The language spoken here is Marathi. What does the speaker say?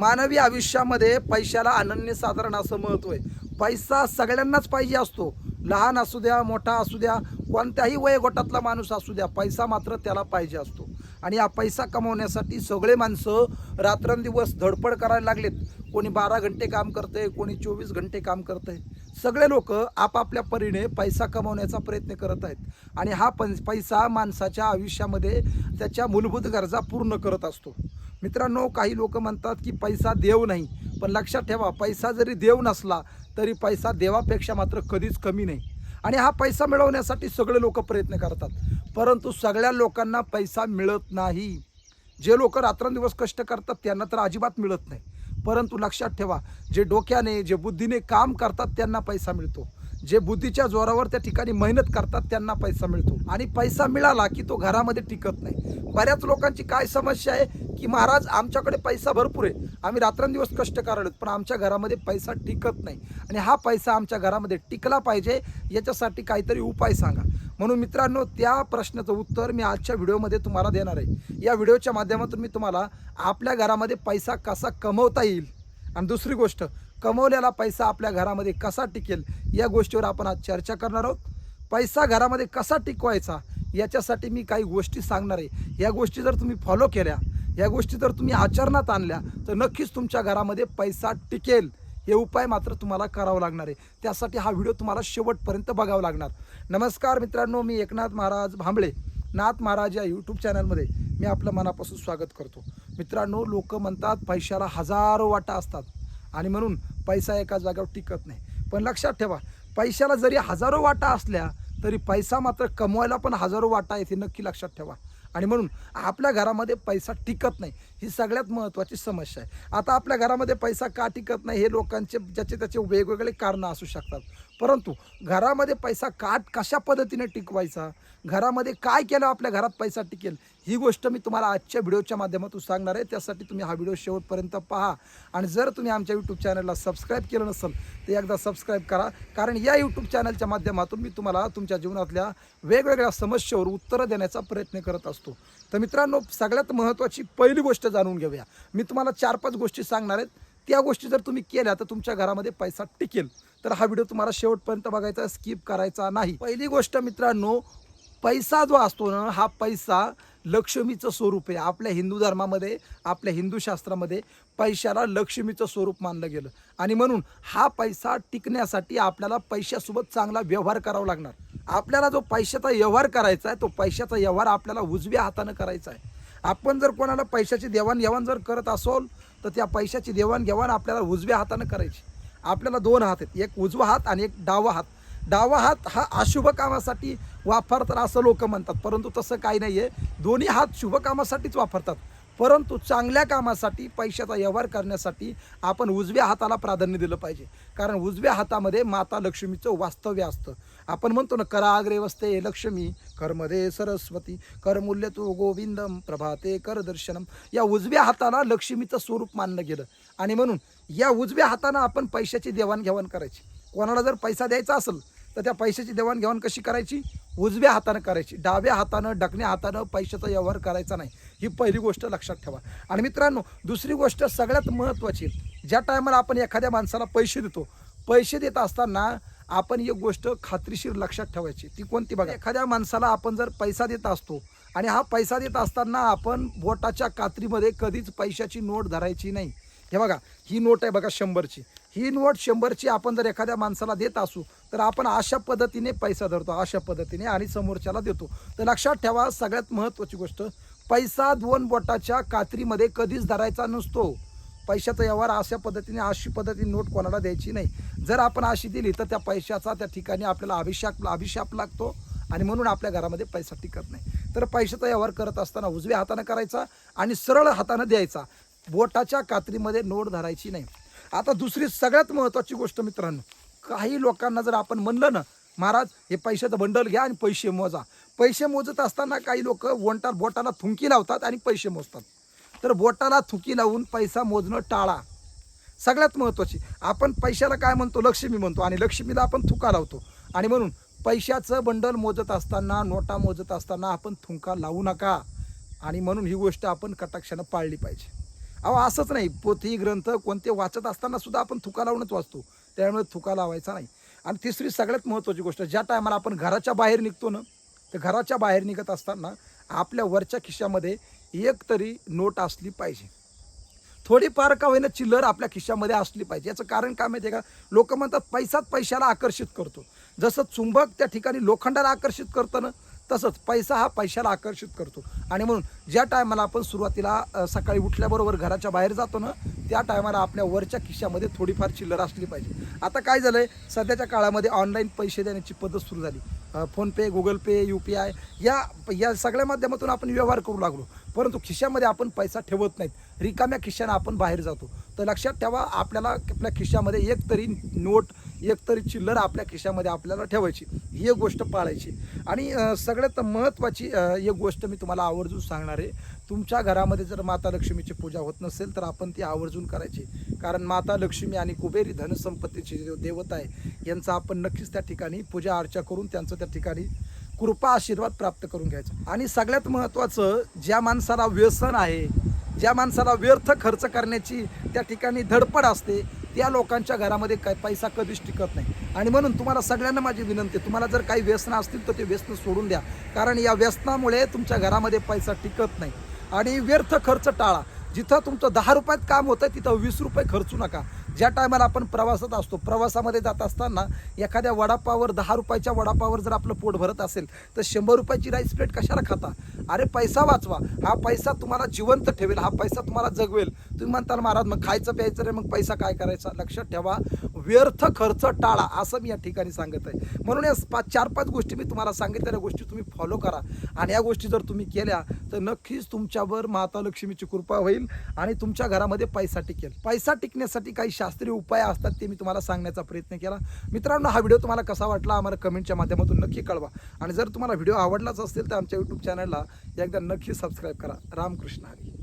मानवी आयुष्यामध्ये पैशाला अनन्यसाधारण असं महत्त्व आहे. पैसा सगळ्यांनाच पाहिजे असतो. लहान असू द्या मोठा असू द्या कोणत्याही वयोगटातला माणूस असू द्या पैसा मात्र त्याला पाहिजे असतो. आणि हा पैसा कमवण्यासाठी सगळे माणसं रात्रंदिवस धडपड करायला लागलेत. कोणी बारा घंटे काम करतंय कोणी चोवीस घंटे काम करतंय. सगळे लोक आपापल्या परीने पैसा कमवण्याचा प्रयत्न करत आहेत. आणि हा पं पैसा माणसाच्या आयुष्यामध्ये त्याच्या मूलभूत गरजा पूर्ण करत असतो. मित्रांनो काही लोक म्हणतात की पैसा देव नाही पण लक्षात ठेवा पैसा जरी देव नसला तरी पैसा देवापेक्षा मात्र कधीच कमी नाही. आणि हा पैसा मिळवण्यासाठी सगळे लोक प्रयत्न करतात परंतु सगळ्या लोकांना पैसा मिळत नाही. जे लोक रात्रंदिवस कष्ट करतात त्यांना तर अजिबात मिळत नाही. परंतु लक्षात ठेवा जे डोक्याने जे बुद्धीने काम करतात त्यांना पैसा मिळतो. जे बुद्धीच्या जोरावर त्या ठिकाणी मेहनत करतात त्यांना पैसा मिळतो. आणि पैसा मिळाला की तो घरामध्ये टिकत नाही. बऱ्याच लोकांची काय समस्या आहे की महाराज आमच्याकडे पैसा भरपूर आहे. आम्ही रात्रंदिवस कष्ट करायलो पण आमच्या घरामध्ये पैसा टिकत नाही. आणि हा पैसा आमच्या घरामध्ये टिकला पाहिजे याच्यासाठी काहीतरी उपाय सांगा. म्हणून मित्रांनो त्या प्रश्नाचं उत्तर मी आजच्या व्हिडिओमध्ये तुम्हाला देणार आहे. या व्हिडिओच्या माध्यमातून मी तुम्हाला आपल्या घरामध्ये पैसा कसा कमवता येईल. आणि दुसरी गोष्ट कमवलेला पैसा आपल्या घरामध्ये कसा टिकेल या गोष्टीवर आपण आज चर्चा करणार आहोत. पैसा घरामध्ये कसा टिकवायचा याच्यासाठी मी काही गोष्टी सांगणार आहे. या गोष्टी जर तुम्ही फॉलो केल्या या गोष्टी जर तुम्ही आचरणात आणल्या तर नक्कीच तुमच्या घरामध्ये पैसा टिकेल. हे उपाय मात्र तुम्हाला करावं लागणार आहे. त्यासाठी हा व्हिडिओ तुम्हाला शेवटपर्यंत बघावा लागणार. नमस्कार मित्रांनो मी एकनाथ महाराज भांबळे नाथ महाराज या यूट्यूब चॅनलमध्ये मी आपलं मनापासून स्वागत करतो. मित्रांनो लोक म्हणतात पैशाला हजारो वाटा असतात. आणि म्हणून पैसा एका जागेवर टिकत नाही. पण लक्षात ठेवा पैशाला जरी हजारो वाटा असल्या तरी पैसा मात्र कमवायला पण हजारो वाटा येते नक्की लक्षात ठेवा. आणि म्हणून आपल्या घरामध्ये पैसा टिकत नाही ही सगळ्यात महत्त्वाची समस्या आहे. आता आपल्या घरामध्ये पैसा का टिकत नाही हे लोकांचे ज्याचे त्याचे वेगवेगळे कारणं असू शकतात. परंतु घरामध्ये पैसा का कशा पद्धतीने टिकवायचा? घरामध्ये काय केलं आपल्या घरात पैसा टिकेल? ही गोष्ट मी तुम्हाला आजच्या व्हिडिओच्या माध्यमातून सांगणार आहे. त्यासाठी तुम्ही हा व्हिडिओ शेवटपर्यंत पहा. आणि जर तुम्ही आमच्या यूट्यूब चॅनलला सबस्क्राईब केलं नसेल तर एकदा सबस्क्राईब करा. कारण या यूट्यूब चॅनलच्या माध्यमातून मी तुम्हाला तुमच्या जीवनातल्या वेगवेगळ्या समस्येवर उत्तरं देण्याचा प्रयत्न करत असतो. तर मित्रांनो सगळ्यात महत्त्वाची पहिली गोष्ट जाणून घेऊया. मी तुम्हाला चार पाच गोष्टी सांगणार आहेत. त्या गोष्टी जर तुम्ही केल्या तर तुमच्या घरामध्ये पैसा टिकेल. तर हा व्हिडिओ तुम्हाला शेवटपर्यंत बघायचा स्किप करायचा नाही. पहिली गोष्ट मित्रांनो पैसा जो असतो ना हा पैसा लक्ष्मीचं स्वरूप आहे. आपल्या हिंदू धर्मामध्ये आपल्या हिंदू शास्त्रामध्ये पैशाला लक्ष्मीचं स्वरूप मानलं गेलं. आणि म्हणून हा पैसा टिकण्यासाठी आपल्याला पैशासोबत चांगला व्यवहार करावा लागणार. आपल्याला जो पैशाचा व्यवहार करायचा आहे तो पैशाचा व्यवहार आपल्याला उजव्या हातानं करायचा आहे. आपण जर कोणाला पैशाची देवाणघेवाण जर करत असोल तर त्या पैशाची देवाणघेवाण आपल्याला उजव्या हातानं करायची. आपल्याला दोन हात आहेत. एक उजवा हात आणि एक डावा हात. डावा हात हा अशुभ कामासाठी वापरतात असं लोक म्हणतात. परंतु तसं काही नाही आहे दोन्ही हात शुभ कामासाठीच वापरतात. परंतु चांगल्या कामासाठी पैशाचा व्यवहार करण्यासाठी आपण उजव्या हाताला प्राधान्य दिलं पाहिजे. कारण उजव्या हातामध्ये माता लक्ष्मीचं वास्तव्य असतं. आपण म्हणतो ना कराग्रे वस्ते लक्ष्मी करमध्ये सरस्वती करमूल्य तो गोविंदम प्रभाते कर दर्शनम. या उजव्या हाताला लक्ष्मीचं स्वरूप मानलं गेलं. आणि म्हणून या उजव्या हातानं आपण पैशाची देवाणघेवाण करायची. कोणाला जर पैसा द्यायचा असेल तर त्या पैशाची देवाणघेवाण कशी करायची? उजव्या हातानं करायची. डाव्या हातानं ढकण्या हातानं पैशाचा व्यवहार करायचा नाही. ही पहिली गोष्ट लक्षात ठेवा. आणि मित्रांनो दुसरी गोष्ट सगळ्यात महत्त्वाची ज्या टायमाला आपण एखाद्या माणसाला पैसे देतो पैसे देत असताना आपण एक गोष्ट खात्रीशीर लक्षात ठेवायची. ती कोणती बघा? एखाद्या माणसाला आपण जर पैसा देत असतो आणि हा पैसा देत असताना आपण बोटाच्या कात्रीमध्ये कधीच पैशाची नोट धरायची नाही. हे बघा ही नोट आहे बघा शंभरची. ही नोट शंभरची आपण जर एखाद्या माणसाला देत असू तर आपण अशा पद्धतीने पैसा धरतो अशा पद्धतीने आणि समोरच्याला देतो. तर लक्षात ठेवा सगळ्यात महत्त्वाची गोष्ट पैसा दोन बोटाच्या कात्रीमध्ये कधीच धरायचा नसतो. पैशाचा व्यवहार अशा पद्धतीने अशी पद्धतीने नोट कोणाला द्यायची नाही. जर आपण अशी दिली तर त्या पैशाचा त्या ठिकाणी आपल्याला अभिशाप अभिशाप लागतो आणि म्हणून आपल्या घरामध्ये पैसा टिकत नाही. तर पैशाचा व्यवहार करत असताना उजव्या हातानं करायचा आणि सरळ हातानं द्यायचा. बोटाच्या कात्रीमध्ये नोट धरायची नाही. आता दुसरी सगळ्यात महत्त्वाची गोष्ट मित्रांनो काही लोकांना जर आपण म्हणलं ना महाराज हे पैशाचं बंडल घ्या आणि पैसे मोजा. पैसे मोजत असताना काही लोक वंटा बोटाला थुंकी लावतात आणि पैसे मोजतात. तर बोटाला थुकी लावून पैसा मोजणं टाळा. सगळ्यात महत्त्वाची आपण पैशाला काय म्हणतो? लक्ष्मी म्हणतो आणि लक्ष्मीला आपण थुका लावतो. आणि म्हणून पैशाचं बंडल मोजत असताना नोटा मोजत असताना आपण थुंका लावू नका. आणि म्हणून ही गोष्ट आपण कटाक्षानं पाळली पाहिजे. अहो असंच नाही. पोथी ग्रंथ कोणते वाचत असताना सुद्धा आपण थुका लावूनच वाचतो. त्यामुळे थुका लावायचा नाही. आणि तिसरी सगळ्यात महत्त्वाची गोष्ट ज्या टायमाला आपण घराच्या बाहेर निघतो ना तर घराच्या बाहेर निघत असताना आपल्या वरच्या खिशामध्ये एक तरी नोट असली पाहिजे. थोडीफार का होईना चिल्लर आपल्या खिशामध्ये असली पाहिजे. याचं कारण काय माहिती आहे का? लोक म्हणतात पैसाच पैशाला आकर्षित करतो. जसं चुंबक त्या ठिकाणी लोखंडाला आकर्षित करतं ना तसंच पैसा हा पैशाला आकर्षित करतो. आणि म्हणून ज्या टायमाला आपण सुरुवातीला सकाळी उठल्याबरोबर घराच्या बाहेर जातो ना त्या टायमाला आपल्या वरच्या खिशामध्ये थोडीफार चिल्लर असली पाहिजे. आता काय झालं आहे सध्याच्या काळामध्ये ऑनलाईन पैसे देण्याची पद्धत सुरू झाली. PhonePe Google Pay U P I या या सगळ्या माध्यमातून आपण व्यवहार करू लागलो. परंतु खिशामध्ये आपण पैसा ठेवत नाहीत. रिकाम्या खिशाने आपण बाहेर जातो. तर लक्षात ठेवा आपल्याला आपल्या खिशामध्ये एक तरी नोट एक तरी चिल्लर आपल्या खिशामध्ये आपल्याला ठेवायची. ही एक गोष्ट पाळायची. आणि सगळ्यात महत्त्वाची एक गोष्ट मी तुम्हाला आवर्जून सांगणार आहे. तुमच्या घरामध्ये जर माता लक्ष्मीची पूजा होत नसेल तर आपण ती आवर्जून करायची. कारण माता लक्ष्मी आणि कुबेरी धनसंपत्तीची जे देवता आहे यांचा आपण नक्कीच त्या ठिकाणी पूजा अर्चा करून त्यांचं त्या ठिकाणी कृपा आशीर्वाद प्राप्त करून घ्यायचा. आणि सगळ्यात महत्त्वाचं ज्या माणसाला व्यसन आहे ज्या माणसाला व्यर्थ खर्च करण्याची त्या ठिकाणी धडपड असते त्या लोकांच्या घरामध्ये काय पैसा कधीच टिकत नाही. आणि म्हणून तुम्हाला सगळ्यांना माझी विनंती आहे तुम्हाला जर काही व्यसनं असतील तर ते व्यसन सोडून द्या. कारण या व्यसनामुळे तुमच्या घरामध्ये पैसा टिकत नाही. आणि व्यर्थ खर्च टाळा. जिथं तुमचं दहा रुपयात काम होतं तिथं वीस रुपये खर्चू नका. ज्या टायमाला आपण प्रवासात असतो प्रवासामध्ये जात असताना एखाद्या वडापावर दहा रुपयाच्या वडापावर जर आपलं पोट भरत असेल तर शंभर रुपयाची राईस प्लेट कशाला खाता? अरे पैसा वाचवा. हा पैसा तुम्हाला जिवंत ठेवेल हा पैसा तुम्हाला जगवेल. तुम्ही म्हणताल महाराज मग खायचं प्यायचं रे मग पैसा काय करायचा? लक्षात ठेवा. व्यर्थ खर्च टाळा असं मी या ठिकाणी सांगत आहे. म्हणून या पाच चार पाच गोष्टी मी तुम्हाला सांगितलेल्या गोष्टी तुम्ही फॉलो करा. आणि या गोष्टी जर तुम्ही केल्या तर नक्कीच तुमच्यावर माता लक्ष्मीची कृपा होईल आणि तुमच्या घरामध्ये पैसा टिकेल. पैसा टिकण्यासाठी काही शास्त्रीय उपाय असतात ते मी तुम्हाला सांगण्याचा प्रयत्न केला. मित्रांनो हा व्हिडिओ तुम्हाला कसा वाटला आम्हाला कमेंटच्या माध्यमातून नक्की कळवा. आणि जर तुम्हाला व्हिडिओ आवडलाच असेल तर आमच्या यूट्यूब चॅनलला एकदा नक्की सबस्क्राईब करा. रामकृष्ण हरी.